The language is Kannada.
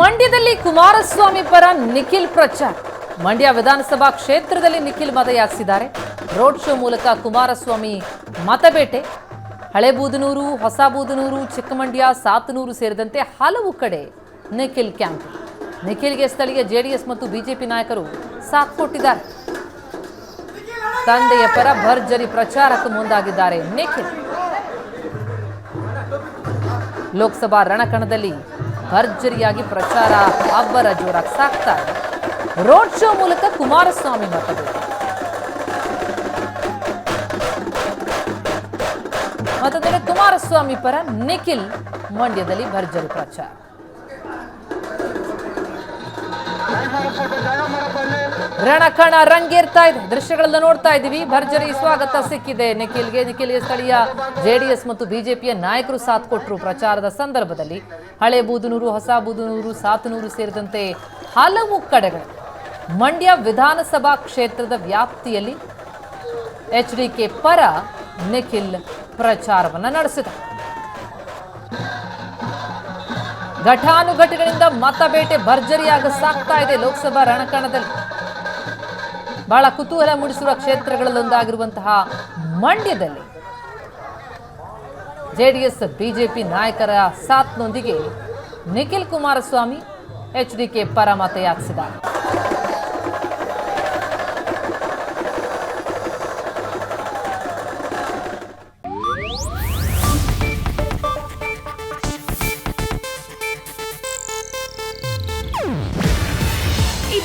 ಮಂಡ್ಯದಲ್ಲಿ ಕುಮಾರಸ್ವಾಮಿ ಪರ ನಿಖಿಲ್ ಪ್ರಚಾರ. ಮಂಡ್ಯ ವಿಧಾನಸಭಾ ಕ್ಷೇತ್ರದಲ್ಲಿ ನಿಖಿಲ್ ಮತಯಾಚಿಸಿದ್ದಾರೆ. ರೋಡ್ ಶೋ ಮೂಲಕ ಕುಮಾರಸ್ವಾಮಿ ಮತಬೇಟೆ. ಹಳೆ ಬೂದನೂರು, ಹೊಸ ಬೂದನೂರು, ಚಿಕ್ಕಮಂಡ್ಯ, ಸಾತನೂರು ಸೇರಿದಂತೆ ಹಲವು ಕಡೆ ನಿಖಿಲ್ ಕ್ಯಾಂಪ್. ನಿಖಿಲ್ಗೆ ಸ್ಥಳೀಯ ಜೆಡಿಎಸ್ ಮತ್ತು ಬಿಜೆಪಿ ನಾಯಕರು ಸಾಥ್ ಕೊಟ್ಟಿದ್ದಾರೆ. ತಂದೆಯ ಪರ ಭರ್ಜರಿ ಪ್ರಚಾರಕ್ಕೆ ಮುಂದಾಗಿದ್ದಾರೆ ನಿಖಿಲ್. ಲೋಕಸಭಾ ರಣಕಣದಲ್ಲಿ ಭರ್ಜರಿಯಾಗಿ ಪ್ರಚಾರ ಅಬ್ಬರ ಜೋರಾಗಿ ಸಾಕ್ತಾ ಇದೆ. ರೋಡ್ ಶೋ ಮೂಲಕ ಕುಮಾರಸ್ವಾಮಿ ಮತಬೇಟೆ ಮತ್ತೊಂದೆಡೆ ಕುಮಾರಸ್ವಾಮಿ ಪರ ನಿಖಿಲ್ ಮಂಡ್ಯದಲ್ಲಿ ಭರ್ಜರಿ ಪ್ರಚಾರ. ರಣಕಣ ರಂಗೇರ್ತಾ ಇದೆ. ದೃಶ್ಯಗಳನ್ನ ನೋಡ್ತಾ ಇದ್ದೀವಿ. ಭರ್ಜರಿ ಸ್ವಾಗತ ಸಿಕ್ಕಿದೆ. ನಿಖಿಲ್ಗೆ ನಿಖಿಲ್ಗೆ ಸ್ಥಳೀಯ ಜೆಡಿಎಸ್ ಮತ್ತು ಬಿಜೆಪಿಯ ನಾಯಕರು ಸಾಥ್ ಕೊಟ್ಟರು ಪ್ರಚಾರದ ಸಂದರ್ಭದಲ್ಲಿ. ಹಳೆ ಬೂದನೂರು, ಹೊಸ ಬೂದನೂರು, ಸಾತನೂರು ಸೇರಿದಂತೆ ಹಲವು ಕಡೆಗಳು. ಮಂಡ್ಯ ವಿಧಾನಸಭಾ ಕ್ಷೇತ್ರದ ವ್ಯಾಪ್ತಿಯಲ್ಲಿ ಎಚ್ ಡಿ ಕೆ ಪರ ನಿಖಿಲ್ ಪ್ರಚಾರವನ್ನ ನಡೆಸಿದ ಘಟಾನುಘಟಿಗಳಿಂದ ಮತಬೇಟೆ ಭರ್ಜರಿಯಾಗ ಸಾಕ್ತಾ ಇದೆ. ಲೋಕಸಭಾ ರಣಕಣದಲ್ಲಿ ಬಹಳ ಕುತೂಹಲ ಮೂಡಿಸಿರುವ ಕ್ಷೇತ್ರಗಳಲ್ಲೊಂದಾಗಿರುವಂತಹ ಮಂಡ್ಯದಲ್ಲಿ ಜೆಡಿಎಸ್, ಬಿಜೆಪಿ ನಾಯಕರ ಸಾತ್ನೊಂದಿಗೆ Nikhil Kumaraswamy H D K ಪರ ಮತಯಾಚಿಸಿದ್ದಾರೆ.